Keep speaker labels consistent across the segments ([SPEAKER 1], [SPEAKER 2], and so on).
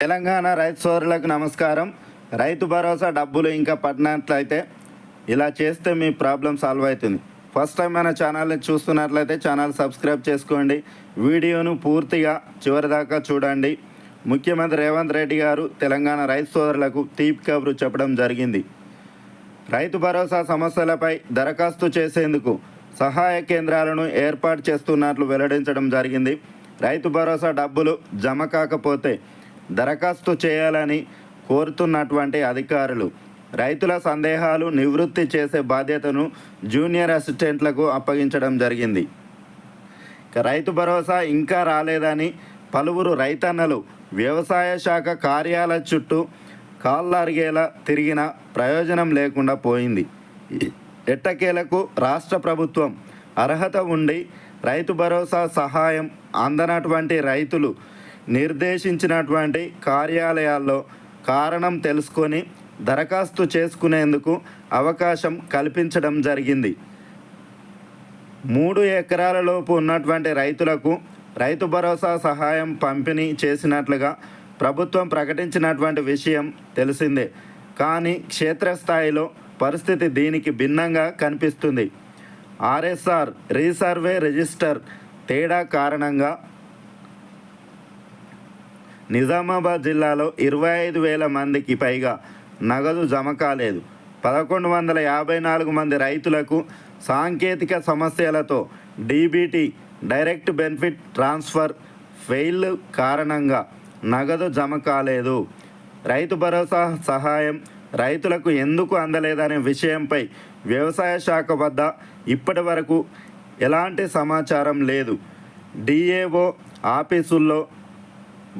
[SPEAKER 1] తెలంగాణ రైతు సోదరులకు నమస్కారం. రైతు భరోసా డబ్బులు ఇంకా పడినట్లయితే ఇలా చేస్తే మీ ప్రాబ్లం సాల్వ్ అవుతుంది. ఫస్ట్ టైం మన ఛానల్ని చూస్తున్నట్లయితే ఛానల్ సబ్స్క్రైబ్ చేసుకోండి. వీడియోను పూర్తిగా చివరిదాకా చూడండి. ముఖ్యమంత్రి రేవంత్ రెడ్డి గారు తెలంగాణ రైతు సోదరులకు తీపి కబురు చెప్పడం జరిగింది. రైతు భరోసా సమస్యలపై దరఖాస్తు చేసేందుకు సహాయ కేంద్రాలను ఏర్పాటు చేస్తున్నట్లు వెల్లడించడం జరిగింది. రైతు భరోసా డబ్బులు జమ కాకపోతే దరఖాస్తు చేయాలని కోరుతున్నటువంటి అధికారులు. రైతుల సందేహాలు నివృత్తి చేసే బాధ్యతను జూనియర్ అసిస్టెంట్లకు అప్పగించడం జరిగింది. రైతు భరోసా ఇంకా రాలేదని పలువురు రైతన్నలు వ్యవసాయ శాఖ కార్యాలయ చుట్టూ కాళ్ళరిగేలా తిరిగిన ప్రయోజనం లేకుండా పోయింది. ఎట్టకేలకు రాష్ట్ర ప్రభుత్వం అర్హత ఉండి రైతు భరోసా సహాయం అందనటువంటి రైతులు నిర్దేశించినటువంటి కార్యాలయాల్లో కారణం తెలుసుకొని దరఖాస్తు చేసుకునేందుకు అవకాశం కల్పించడం జరిగింది. మూడు ఎకరాలలోపు ఉన్నటువంటి రైతులకు రైతు భరోసా సహాయం పంపిణీ చేసినట్లుగా ప్రభుత్వం ప్రకటించినటువంటి విషయం తెలిసిందే. కానీ క్షేత్రస్థాయిలో పరిస్థితి దీనికి భిన్నంగా కనిపిస్తుంది. ఆర్ఎస్ఆర్ రీసర్వే రిజిస్టర్ తేడా కారణంగా నిజామాబాద్ జిల్లాలో ఇరవై ఐదు వేల మందికి పైగా నగదు జమ కాలేదు. పదకొండు వందల యాభై నాలుగు మంది రైతులకు సాంకేతిక సమస్యలతో DBT direct benefit transfer fail కారణంగా నగదు జమ కాలేదు. రైతు భరోసా సహాయం రైతులకు ఎందుకు అందలేదనే విషయంపై వ్యవసాయ శాఖ వద్ద ఇప్పటి వరకు ఎలాంటి సమాచారం లేదు. డిఏఓ ఆఫీసుల్లో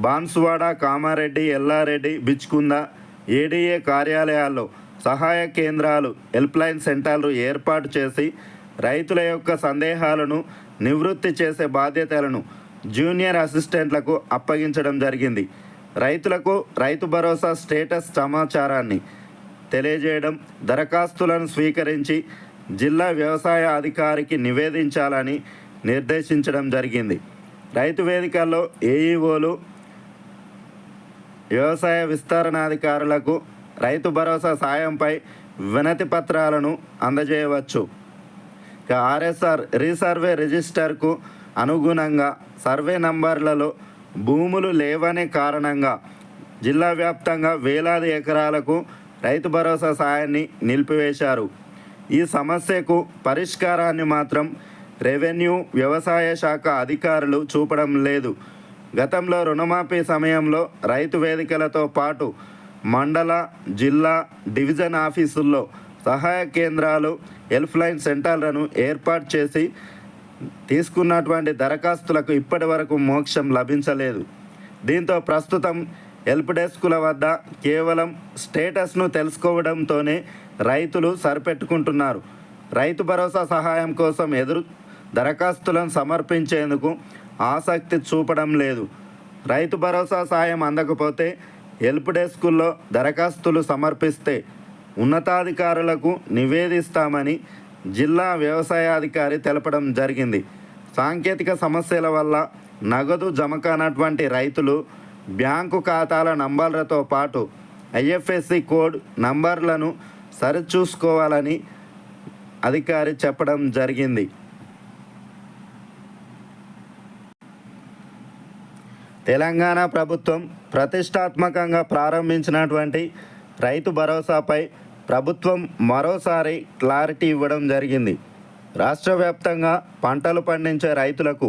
[SPEAKER 1] బాన్సువాడ కామారెడ్డి ఎల్లారెడ్డి బిచ్కుంద ఏడీఏ కార్యాలయాల్లో సహాయ కేంద్రాలు హెల్ప్లైన్ సెంటర్లు ఏర్పాటు చేసి రైతుల యొక్క సందేహాలను నివృత్తి చేసే బాధ్యతలను జూనియర్ అసిస్టెంట్లకు అప్పగించడం జరిగింది. రైతులకు రైతు భరోసా స్టేటస్ సమాచారాన్ని తెలియజేయడం దరఖాస్తులను స్వీకరించి జిల్లా వ్యవసాయ అధికారికి నివేదించాలని నిర్దేశించడం జరిగింది. రైతు వేదికల్లో ఏఈఓలు వ్యవసాయ విస్తరణాధికారులకు రైతు భరోసా సాయంపై వినతి పత్రాలను అందజేయవచ్చు. ఇక ఆర్ఎస్ఆర్ రీసర్వే రిజిస్టర్కు అనుగుణంగా సర్వే నంబర్లలో భూములు లేవనే కారణంగా జిల్లా వ్యాప్తంగా వేలాది ఎకరాలకు రైతు భరోసా సాయాన్ని నిలిపివేశారు. ఈ సమస్యకు పరిష్కారాన్ని మాత్రం రెవెన్యూ వ్యవసాయ శాఖ అధికారులు చూపడం లేదు. గతంలో రుణమాఫీ సమయంలో రైతు వేదికలతో పాటు మండల జిల్లా డివిజన్ ఆఫీసుల్లో సహాయ కేంద్రాలు హెల్ప్లైన్ సెంటర్లను ఏర్పాటు చేసి తీసుకున్నటువంటి దరఖాస్తులకు ఇప్పటి వరకు మోక్షం లభించలేదు. దీంతో ప్రస్తుతం హెల్ప్ డెస్కుల వద్ద కేవలం స్టేటస్ను తెలుసుకోవడంతోనే రైతులు సరిపెట్టుకుంటున్నారు. రైతు భరోసా సహాయం కోసం ఎదురు దరఖాస్తులను సమర్పించేందుకు ఆసక్తి చూపడం లేదు. రైతు భరోసా సాయం అందకపోతే హెల్ప్ డెస్కుల్లో దరఖాస్తులు సమర్పిస్తే ఉన్నతాధికారులకు నివేదిస్తామని జిల్లా వ్యవసాయాధికారి తెలపడం జరిగింది. సాంకేతిక సమస్యల వల్ల నగదు జమ కానటువంటి రైతులు బ్యాంకు ఖాతాల నంబర్లతో పాటు ఐఎఫ్ఎస్సి కోడ్ నంబర్లను సరిచూసుకోవాలని అధికారి చెప్పడం జరిగింది. తెలంగాణ ప్రభుత్వం ప్రతిష్టాత్మకంగా ప్రారంభించినటువంటి రైతు భరోసాపై ప్రభుత్వం మరోసారి క్లారిటీ ఇవ్వడం జరిగింది. రాష్ట్ర వ్యాప్తంగా పంటలు పండించే రైతులకు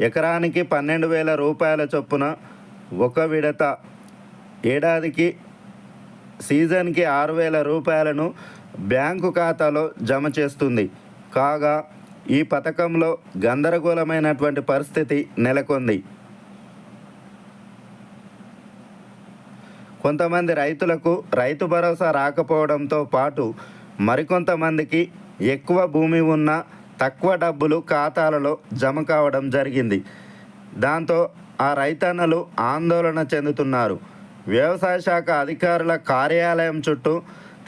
[SPEAKER 1] ఎకరానికి పన్నెండు వేల రూపాయల చొప్పున ఒక విడత ఏడాదికి సీజన్కి ఆరు వేల రూపాయలను బ్యాంకు ఖాతాలో జమ చేస్తుంది. కాగా ఈ పథకంలో గందరగోళమైనటువంటి పరిస్థితి నెలకొంది. కొంతమంది రైతులకు రైతు భరోసా రాకపోవడంతో పాటు మరికొంతమందికి ఎక్కువ భూమి ఉన్న తక్కువ డబ్బులు ఖాతాలలో జమ కావడం జరిగింది. దాంతో ఆ రైతన్నలు ఆందోళన చెందుతున్నారు. వ్యవసాయ శాఖ అధికారుల కార్యాలయం చుట్టూ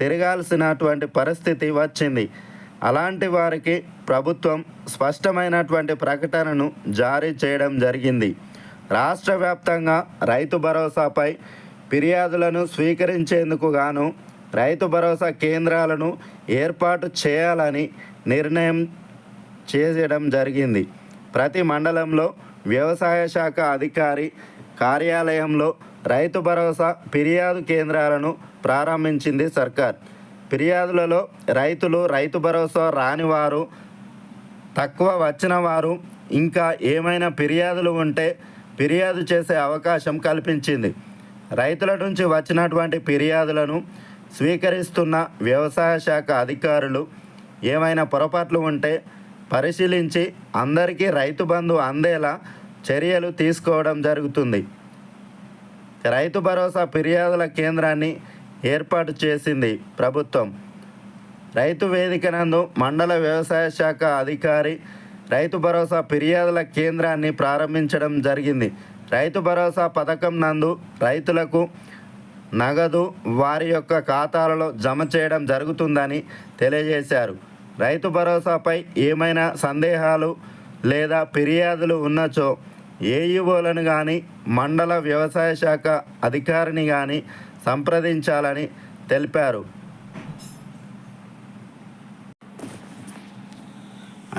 [SPEAKER 1] తిరగాల్సినటువంటి పరిస్థితి వచ్చింది. అలాంటి వారికి ప్రభుత్వం స్పష్టమైనటువంటి ప్రకటనను జారీ చేయడం జరిగింది. రాష్ట్ర వ్యాప్తంగా రైతు భరోసాపై ఫిర్యాదులను స్వీకరించేందుకు గాను రైతు భరోసా కేంద్రాలను ఏర్పాటు చేయాలని నిర్ణయం చేయడం జరిగింది. ప్రతి మండలంలో వ్యవసాయ శాఖ అధికారి కార్యాలయంలో రైతు భరోసా ఫిర్యాదు కేంద్రాలను ప్రారంభించింది సర్కార్. ఫిర్యాదులలో రైతులు రైతు భరోసా రానివారు తక్కువ వచ్చిన వారు ఇంకా ఏమైనా ఫిర్యాదులు ఉంటే ఫిర్యాదు చేసే అవకాశం కల్పించింది. రైతుల నుంచి వచ్చినటువంటి ఫిర్యాదులను స్వీకరిస్తున్న వ్యవసాయ శాఖ అధికారులు ఏమైనా పొరపాట్లు ఉంటే పరిశీలించి అందరికీ రైతు బంధు అందేలా చర్యలు తీసుకోవడం జరుగుతుంది. రైతు భరోసా ఫిర్యాదుల కేంద్రాన్ని ఏర్పాటు చేసింది ప్రభుత్వం. రైతు వేదిక నందు మండల వ్యవసాయ శాఖ అధికారి రైతు భరోసా ఫిర్యాదుల కేంద్రాన్ని ప్రారంభించడం జరిగింది. రైతు భరోసా పథకం నందు రైతులకు నగదు వారి యొక్క ఖాతాలలో జమ చేయడం జరుగుతుందని తెలియజేశారు. రైతు భరోసాపై ఏమైనా సందేహాలు లేదా ఫిర్యాదులు ఉన్నచో ఏఈఓలను కానీ మండల వ్యవసాయ శాఖ అధికారిని కానీ సంప్రదించాలని తెలిపారు.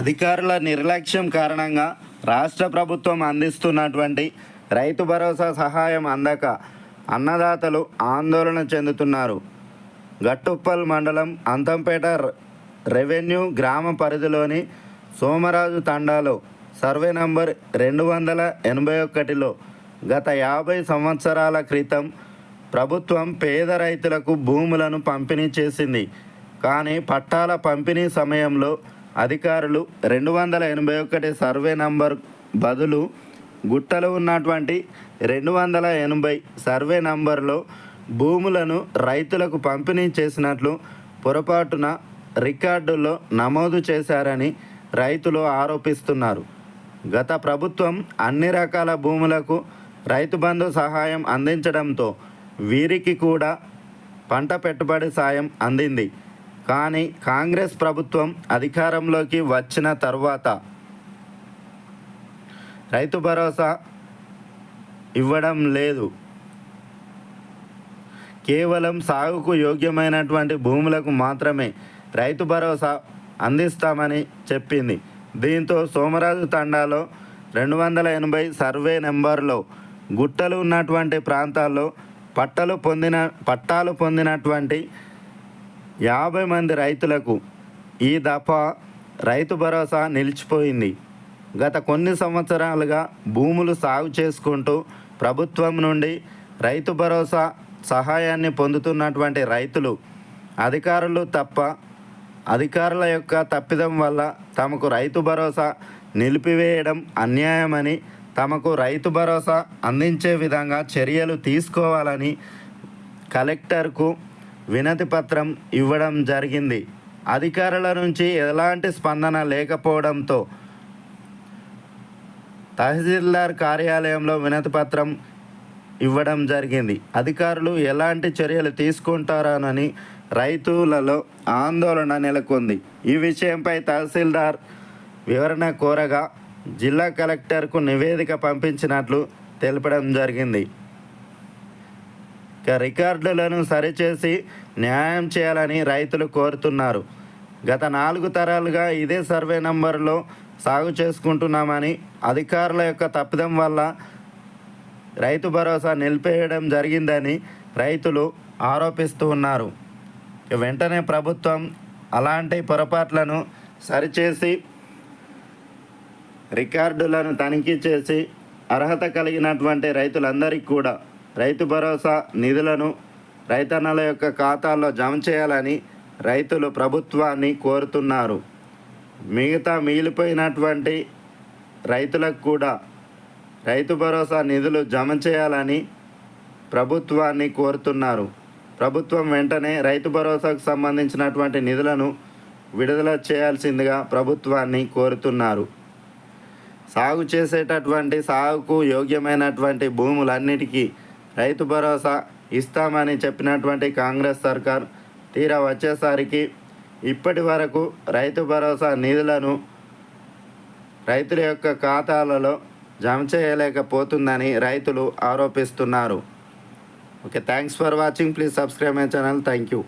[SPEAKER 1] అధికారుల నిర్లక్ష్యం కారణంగా రాష్ట్ర ప్రభుత్వం అందిస్తున్నటువంటి రైతు భరోసా సహాయం అందక అన్నదాతలు ఆందోళన చెందుతున్నారు. గట్టుప్పల్ మండలం అంతంపేట రెవెన్యూ గ్రామ పరిధిలోని సోమరాజు తండాలో సర్వే నంబర్ రెండు వందల ఎనభై ఒకటిలో గత యాభై సంవత్సరాల క్రితం ప్రభుత్వం పేద రైతులకు భూములను పంపిణీ చేసింది. కానీ పట్టాల పంపిణీ సమయంలో అధికారులు రెండు వందల ఎనభై ఒకటి సర్వే నంబర్ బదులు గుట్టలు ఉన్నటువంటి రెండు వందల ఎనభై సర్వే నంబర్లో భూములను రైతులకు పంపిణీ చేసినట్లు పొరపాటున రికార్డుల్లో నమోదు చేశారని రైతులు ఆరోపిస్తున్నారు. గత ప్రభుత్వం అన్ని రకాల భూములకు రైతు బంధు సహాయం అందించడంతో వీరికి కూడా పంట పెట్టుబడి సాయం అందింది. కానీ కాంగ్రెస్ ప్రభుత్వం అధికారంలోకి వచ్చిన తర్వాత రైతు భరోసా ఇవ్వడం లేదు. కేవలం సాగుకు యోగ్యమైనటువంటి భూములకు మాత్రమే రైతు భరోసా అందిస్తామని చెప్పింది. దీంతో సోమరాజు తండాలో రెండు వందల ఎనభై సర్వే నెంబర్లో గుట్టలు ఉన్నటువంటి ప్రాంతాల్లో పట్టలు పొందిన పట్టాలు పొందినటువంటి యాభై మంది రైతులకు ఈ దఫా రైతు భరోసా నిలిచిపోయింది. గత కొన్ని సంవత్సరాలుగా భూములు సాగు చేసుకుంటూ ప్రభుత్వం నుండి రైతు భరోసా సహాయాన్ని పొందుతున్నటువంటి రైతులు అధికారులు తప్ప అధికారుల యొక్క తప్పిదం వల్ల తమకు రైతు భరోసా నిలిపివేయడం అన్యాయమని తమకు రైతు భరోసా అందించే విధంగా చర్యలు తీసుకోవాలని కలెక్టర్కు వినతి పత్రం ఇవ్వడం జరిగింది. అధికారుల నుంచి ఎలాంటి స్పందన లేకపోవడంతో తహసీల్దార్ కార్యాలయంలో వినతిపత్రం ఇవ్వడం జరిగింది. అధికారులు ఎలాంటి చర్యలు తీసుకుంటారానని రైతులలో ఆందోళన నెలకొంది. ఈ విషయంపై తహసీల్దార్ వివరణ కోరగా జిల్లా కలెక్టర్కు నివేదిక పంపించినట్లు తెలపడం జరిగింది. ఇక రికార్డులను సరిచేసి న్యాయం చేయాలని రైతులు కోరుతున్నారు. గత నాలుగు తరాలుగా ఇదే సర్వే నంబర్లో సాగు చేసుకుంటున్నామని అధికారుల యొక్క తప్పిదం వల్ల రైతు భరోసా నిలిపేయడం జరిగిందని రైతులు ఆరోపిస్తూ ఉన్నారు. వెంటనే ప్రభుత్వం అలాంటి పొరపాట్లను సరిచేసి రికార్డులను తనిఖీ చేసి అర్హత కలిగినటువంటి రైతులందరికీ కూడా రైతు భరోసా నిధులను రైతన్నల యొక్క ఖాతాల్లో జమ చేయాలని రైతులు ప్రభుత్వాన్ని కోరుతున్నారు. మిగతా మిగిలిపోయినటువంటి రైతులకు కూడా రైతు భరోసా నిధులు జమ చేయాలని ప్రభుత్వాన్ని కోరుతున్నారు. ప్రభుత్వం వెంటనే రైతు భరోసాకు సంబంధించినటువంటి నిధులను విడుదల చేయాల్సిందిగా ప్రభుత్వాన్ని కోరుతున్నారు. సాగు చేసేటటువంటి సాగుకు యోగ్యమైనటువంటి భూములన్నిటికీ రైతు భరోసా ఇస్తామని చెప్పినటువంటి కాంగ్రెస్ సర్కార్ తీరా వచ్చేసరికి ఇప్పటి వరకు రైతు భరోసా నిధులను రైతుల యొక్క ఖాతాలలో జమ చేయలేకపోతుందని రైతులు ఆరోపిస్తున్నారు. Okay thanks for watching. Please subscribe my channel. Thank you.